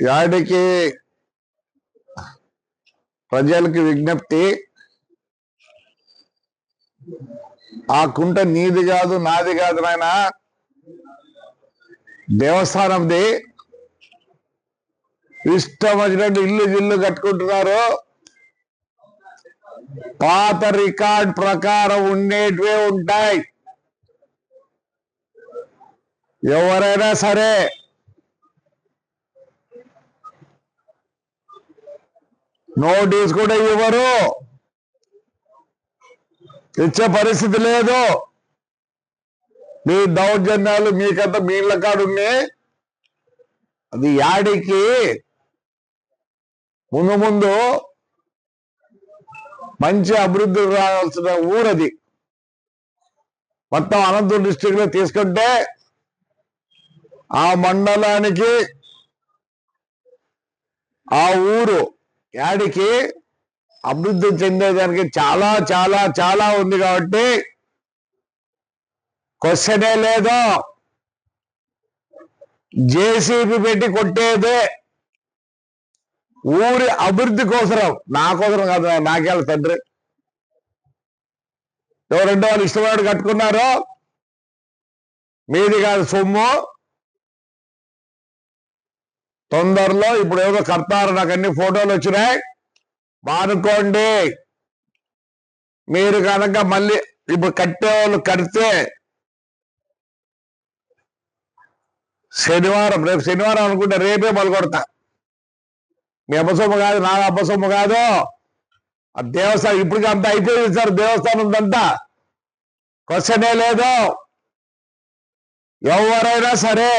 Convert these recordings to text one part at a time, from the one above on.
యాడికి ప్రజలకి విజ్ఞప్తి ఆ కుంట నీది కాదు నాది కాదు నాయన. దేవస్థానంది ఇష్టం వచ్చినట్టు ఇల్లు ఇల్లు కట్టుకుంటున్నారు. పాత రికార్డ్ ప్రకారం ఉండేటివే ఉంటాయి. ఎవరైనా సరే నోటీస్ కూడా ఇవ్వరు. ఇచ్చే పరిస్థితి లేదు. మీ దౌర్జన్యాలు మీకంతా మీళ్ళ కాడు ఉన్నాయి. అది యాడికి? ముందు ముందు మంచి అభివృద్ధి రావాల్సిన ఊరది. మొత్తం అనంతపురం డిస్టిక్లో తీసుకుంటే ఆ మండలానికి ఆ ఊరు యాడికి అభివృద్ధి చెందేదానికి చాలా చాలా చాలా ఉంది కాబట్టి క్వశ్చనే లేదు. జేసీబీ పెట్టి కొట్టేదే ఊరి అభివృద్ధి కోసరం. నా కోసరం కాదు నాకేళ్ళ తండ్రి. ఎవరంటే వాళ్ళు ఇష్టమైన కట్టుకున్నారో? మీది కాదు సొమ్ము. తొందరలో ఇప్పుడు ఏదో కడతారు నాకు అన్ని ఫోటోలు వచ్చినాయి. మానుకోండి మీరు కనుక మళ్ళీ ఇప్పుడు కట్టే వాళ్ళు కడితే శనివారం రేపు శనివారం అనుకుంటే రేపే మొదలుకొడతా. మీ అబ్బసొమ్ము కాదు నా అబ్బసొమ్ము కాదు. ఆ దేవస్థానం ఇప్పటికీ అంత అయిపోయింది సార్ దేవస్థానం అంతా. క్వశ్చనే లేదు. ఎవరైనా సరే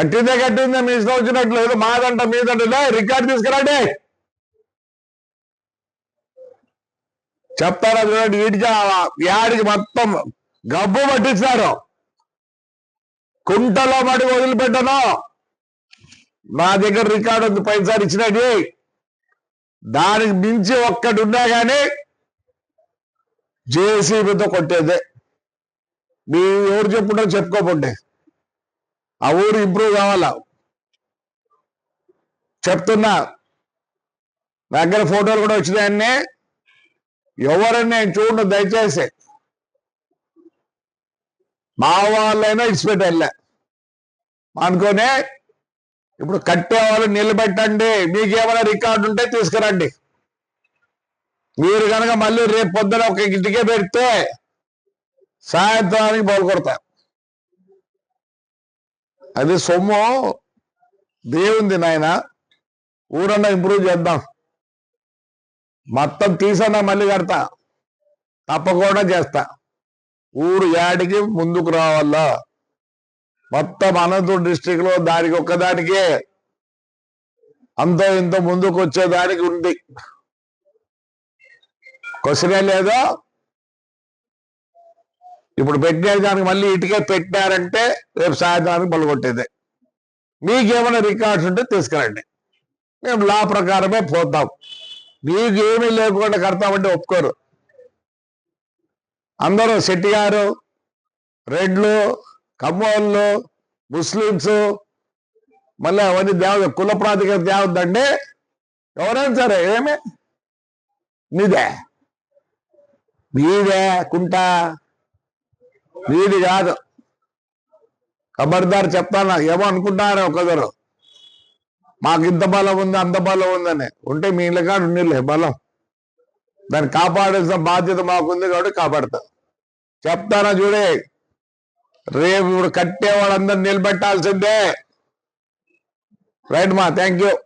కట్టిందే కట్టిందే మీ ఇష్టం వచ్చినట్లు. లేదు మాదంట మీదంట. రికార్డు రికార్డ్ తీసుకురండి. చెప్తారా చూడండి వీటికి వ్యాడికి యాడికి మొత్తం గబ్బు పట్టిస్తారు కుంటలో మడి వదిలిపెట్టను. నా దగ్గర రికార్డు ఉంది పైసారి ఇచ్చినది. దానికి మించి ఒక్కటి ఉన్నా కానీ జేసీబీతో కొట్టేదే. మీ ఎవరు చెప్పుంటారో చెప్పుకోకుంటే ఆ ఊరు ఇంప్రూవ్ కావాలా? చెప్తున్నా. నా దగ్గర ఫోటోలు కూడా వచ్చినాయన్నీ ఎవరన్నా నేను చూడండి దయచేసి. మా వాళ్ళైనా ఇడిచిపెట్టి వెళ్ళా. అనుకోనే ఇప్పుడు కట్టే వాళ్ళు నిలబెట్టండి. మీకేమైనా రికార్డు ఉంటే తీసుకురండి. మీరు కనుక మళ్ళీ రేపు పొద్దున ఒక ఇంటికే పెడితే సాయంత్రానికి బోల్కొడతా. అది సొమ్ము దేవుంది నాయన. ఊరన్నా ఇంప్రూవ్ చేద్దాం. మొత్తం తీసన్నా మళ్ళీ కడతా. తప్పకుండా చేస్తా. ఊరు యాడికి ముందుకు రావాలా? మొత్తం అనంతపురం డిస్టిక్లో దానికి ఒక్కదానికే. అంతో ఇంత ముందుకు వచ్చేదానికి ఉంది. క్వశ్చనే లేదా? ఇప్పుడు పెట్టేదానికి మళ్ళీ ఇటుకే పెట్టారంటే రేపు సాయంత్రానికి పలుకొట్టేదే మీకేమైనా రికార్డ్స్ ఉంటే తీసుకురండి. మేము లా ప్రకారమే పోతాం. మీకేమీ లేకుండా కడతామంటే ఒప్పుకోరు. అందరూ శెట్టి గారు రెడ్లు కమ్మోళ్ళు ముస్లిమ్స్ మళ్ళీ అవన్నీ దేవ కుల ప్రాతిక దేవద్దండి ఎవరైనా సరే ఏమే? మీదే. మీదే కుంట. నీది కాదు. ఖబర్దార్ చెప్తాను? ఏమో అనుకుంటున్నారు ఒకదరు. మాకు ఇంత బలం ఉంది అంత బలం ఉందని. ఉంటే మీ ఇళ్ళ కాదు ఉండిలే బలం. దాన్ని కాపాడాల్సిన బాధ్యత మాకుంది కాబట్టి కాపాడతా. చెప్తానా చూడే? రేపు ఇప్పుడు కట్టే నిలబెట్టాల్సిందే. రైట్ మా థ్యాంక్ యూ